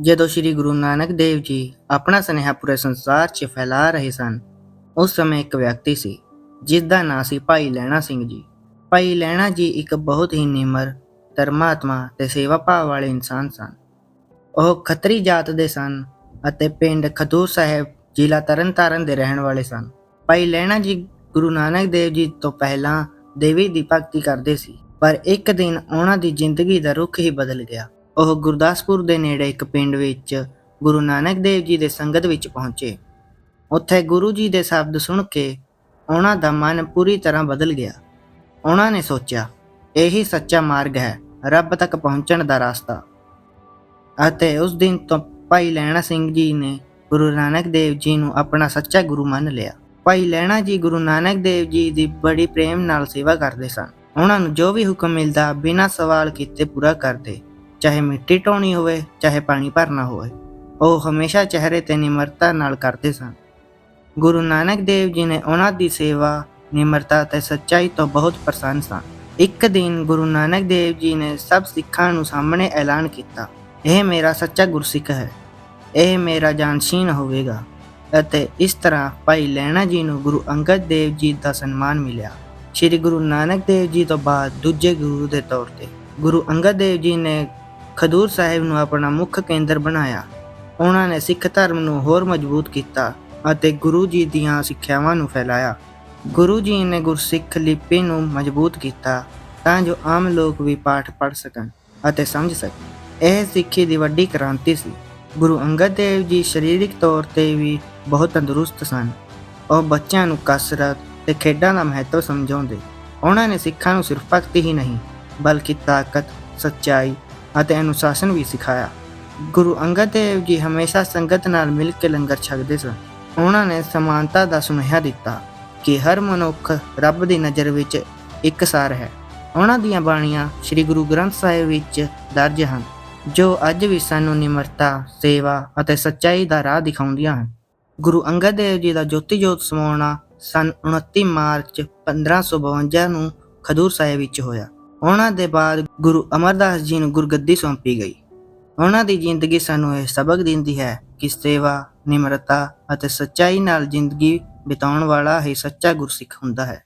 ਜਦੋਂ ਸ੍ਰੀ ਗੁਰੂ ਨਾਨਕ ਦੇਵ ਜੀ ਆਪਣਾ ਸੁਨੇਹਾ ਪੂਰੇ ਸੰਸਾਰ 'ਚ ਫੈਲਾ ਰਹੇ ਸਨ, ਉਸ ਸਮੇਂ ਇੱਕ ਵਿਅਕਤੀ ਸੀ ਜਿਸ ਦਾ ਨਾਂ ਸੀ ਭਾਈ ਲੈਣਾ ਸਿੰਘ ਜੀ। ਭਾਈ ਲੈਣਾ ਜੀ ਇੱਕ ਬਹੁਤ ਹੀ ਨਿਮਰ, ਧਰਮਾਤਮਾ ਤੇ ਸੇਵਾ ਭਾਵ ਵਾਲੇ ਇਨਸਾਨ ਸਨ। ਉਹ ਖੱਤਰੀ ਜਾਤ ਦੇ ਸਨ ਅਤੇ ਪਿੰਡ ਖਦੂਰ ਸਾਹਿਬ ਜ਼ਿਲ੍ਹਾ ਤਰਨਤਾਰਨ ਦੇ ਰਹਿਣ ਵਾਲੇ ਸਨ। ਭਾਈ ਲੈਣਾ ਜੀ ਗੁਰੂ ਨਾਨਕ ਦੇਵ ਜੀ ਤੋਂ ਪਹਿਲਾਂ ਦੇਵੀ ਦੀ ਭਗਤੀ ਕਰਦੇ ਸੀ, ਪਰ ਇੱਕ ਦਿਨ ਉਹਨਾਂ ਦੀ ਜ਼ਿੰਦਗੀ ਦਾ ਰੁਖ ਹੀ ਬਦਲ ਗਿਆ। ਉਹ ਗੁਰਦਾਸਪੁਰ ਦੇ ਨੇੜੇ ਇੱਕ ਪਿੰਡ ਵਿੱਚ ਗੁਰੂ ਨਾਨਕ ਦੇਵ ਜੀ ਦੇ ਸੰਗਤ ਵਿੱਚ ਪਹੁੰਚੇ। ਉੱਥੇ ਗੁਰੂ ਜੀ ਦੇ ਸ਼ਬਦ ਸੁਣ ਕੇ ਉਹਨਾਂ ਦਾ ਮਨ ਪੂਰੀ ਤਰ੍ਹਾਂ ਬਦਲ ਗਿਆ। ਉਹਨਾਂ ਨੇ ਸੋਚਿਆ, ਇਹੀ ਸੱਚਾ ਮਾਰਗ ਹੈ, ਰੱਬ ਤੱਕ ਪਹੁੰਚਣ ਦਾ ਰਸਤਾ। ਅਤੇ ਉਸ ਦਿਨ ਤੋਂ ਭਾਈ ਲੈਣਾ ਸਿੰਘ ਜੀ ਨੇ ਗੁਰੂ ਨਾਨਕ ਦੇਵ ਜੀ ਨੂੰ ਆਪਣਾ ਸੱਚਾ ਗੁਰੂ ਮੰਨ ਲਿਆ। ਭਾਈ ਲੈਣਾ ਜੀ ਗੁਰੂ ਨਾਨਕ ਦੇਵ ਜੀ ਦੀ ਬੜੀ ਪ੍ਰੇਮ ਨਾਲ ਸੇਵਾ ਕਰਦੇ ਸਨ। ਉਹਨਾਂ ਨੂੰ ਜੋ ਵੀ ਹੁਕਮ ਮਿਲਦਾ, ਬਿਨਾਂ ਸਵਾਲ ਕੀਤੇ ਪੂਰਾ ਕਰਦੇ। ਚਾਹੇ ਮਿੱਟੀ ਢੋਣੀ ਹੋਵੇ, ਚਾਹੇ ਪਾਣੀ ਭਰਨਾ ਹੋਵੇ, ਉਹ ਹਮੇਸ਼ਾ ਚਿਹਰੇ ਤੇ ਨਿਮਰਤਾ ਨਾਲ ਕਰਦੇ ਸਨ। ਗੁਰੂ ਨਾਨਕ ਦੇਵ ਜੀ ਨੇ ਉਹਨਾਂ ਦੀ ਸੇਵਾ, ਨਿਮਰਤਾ ਤੇ ਸੱਚਾਈ ਤੋਂ ਬਹੁਤ ਪ੍ਰਸੰਨ ਸਨ। ਇੱਕ ਦਿਨ ਗੁਰੂ ਨਾਨਕ ਦੇਵ ਜੀ ਨੇ ਸਭ ਸਿੱਖਾਂ ਨੂੰ ਸਾਹਮਣੇ ਐਲਾਨ ਕੀਤਾ, ਇਹ ਮੇਰਾ ਸੱਚਾ ਗੁਰਸਿੱਖ ਹੈ, ਇਹ ਮੇਰਾ ਜਾਨਸ਼ੀਨ ਹੋਵੇਗਾ। ਅਤੇ ਇਸ ਤਰ੍ਹਾਂ ਭਾਈ ਲੈਣਾ ਜੀ ਨੂੰ ਗੁਰੂ ਅੰਗਦ ਦੇਵ ਜੀ ਦਾ ਸਨਮਾਨ ਮਿਲਿਆ। ਸ੍ਰੀ ਗੁਰੂ ਨਾਨਕ ਦੇਵ ਜੀ ਤੋਂ ਬਾਅਦ ਦੂਜੇ ਗੁਰੂ ਦੇ ਤੌਰ ਤੇ ਗੁਰੂ ਅੰਗਦ ਦੇਵ ਜੀ ਨੇ ਖਡੂਰ ਸਾਹਿਬ ਨੂੰ ਆਪਣਾ ਮੁੱਖ ਕੇਂਦਰ ਬਣਾਇਆ। ਉਹਨਾਂ ਨੇ ਸਿੱਖ ਧਰਮ ਨੂੰ ਹੋਰ ਮਜ਼ਬੂਤ ਕੀਤਾ ਅਤੇ ਗੁਰੂ ਜੀ ਦੀਆਂ ਸਿੱਖਿਆਵਾਂ ਨੂੰ ਫੈਲਾਇਆ। ਗੁਰੂ ਜੀ ਨੇ ਗੁਰਸਿੱਖ ਲਿਪੀ ਨੂੰ ਮਜ਼ਬੂਤ ਕੀਤਾ ਤਾਂ ਜੋ ਆਮ ਲੋਕ ਵੀ ਪਾਠ ਪੜ੍ਹ ਸਕਣ ਅਤੇ ਸਮਝ ਸਕਣ। ਇਹ ਸਿੱਖੀ ਦੀ ਵੱਡੀ ਕ੍ਰਾਂਤੀ ਸੀ। ਗੁਰੂ ਅੰਗਦ ਦੇਵ ਜੀ ਸਰੀਰਕ ਤੌਰ ਤੇ ਵੀ ਬਹੁਤ ਤੰਦਰੁਸਤ ਸਨ। ਉਹ ਬੱਚਿਆਂ ਨੂੰ ਕਸਰਤ ਤੇ ਖੇਡਾਂ ਦਾ ਮਹੱਤਵ ਸਮਝਾਉਂਦੇ। ਉਹਨਾਂ ਨੇ ਸਿੱਖਾਂ ਨੂੰ ਸਿਰਫ ਭਗਤੀ ਹੀ ਨਹੀਂ, ਬਲਕਿ ਤਾਕਤ, ਸੱਚਾਈ ਅਤੇ ਅਨੁਸ਼ਾਸਨ ਵੀ ਸਿਖਾਇਆ। ਗੁਰੂ ਅੰਗਦ ਦੇਵ ਜੀ ਹਮੇਸ਼ਾ ਸੰਗਤ ਨਾਲ ਮਿਲ ਕੇ ਲੰਗਰ ਛਕਦੇ ਸਨ। ਉਹਨਾਂ ਨੇ ਸਮਾਨਤਾ ਦਾ ਸੁਨੇਹਾ ਦਿੱਤਾ ਕਿ ਹਰ ਮਨੁੱਖ ਰੱਬ ਦੀ ਨਜ਼ਰ ਵਿੱਚ ਇੱਕਸਾਰ ਹੈ। ਉਹਨਾਂ ਦੀਆਂ ਬਾਣੀਆਂ ਸ੍ਰੀ ਗੁਰੂ ਗ੍ਰੰਥ ਸਾਹਿਬ ਵਿੱਚ ਦਰਜ ਹਨ, ਜੋ ਅੱਜ ਵੀ ਸਾਨੂੰ ਨਿਮਰਤਾ, ਸੇਵਾ ਅਤੇ ਸੱਚਾਈ ਦਾ ਰਾਹ ਦਿਖਾਉਂਦੀਆਂ ਹਨ। ਗੁਰੂ ਅੰਗਦ ਦੇਵ ਜੀ ਦਾ ਜੋਤੀ ਜੋਤ ਸਮਾਉਣਾ ਸਨ 29 ਮਾਰਚ 1552 ਨੂੰ ਖਦੂਰ ਸਾਹਿਬ ਵਿੱਚ ਹੋਇਆ। ਉਹਨਾਂ ਦੇ ਬਾਅਦ ਗੁਰੂ ਅਮਰਦਾਸ ਜੀ ਨੂੰ ਗੁਰਗੱਦੀ ਸੌਂਪੀ ਗਈ। ਉਹਨਾਂ ਦੀ ਜ਼ਿੰਦਗੀ ਸਾਨੂੰ ਇਹ ਸਬਕ ਦਿੰਦੀ ਹੈ ਕਿ ਸੇਵਾ, ਨਿਮਰਤਾ ਅਤੇ ਸੱਚਾਈ ਨਾਲ ਜ਼ਿੰਦਗੀ ਬਿਤਾਉਣ ਵਾਲਾ ਹੀ ਸੱਚਾ ਗੁਰਸਿੱਖ ਹੁੰਦਾ ਹੈ।